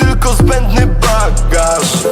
tylko zbędny bagaż.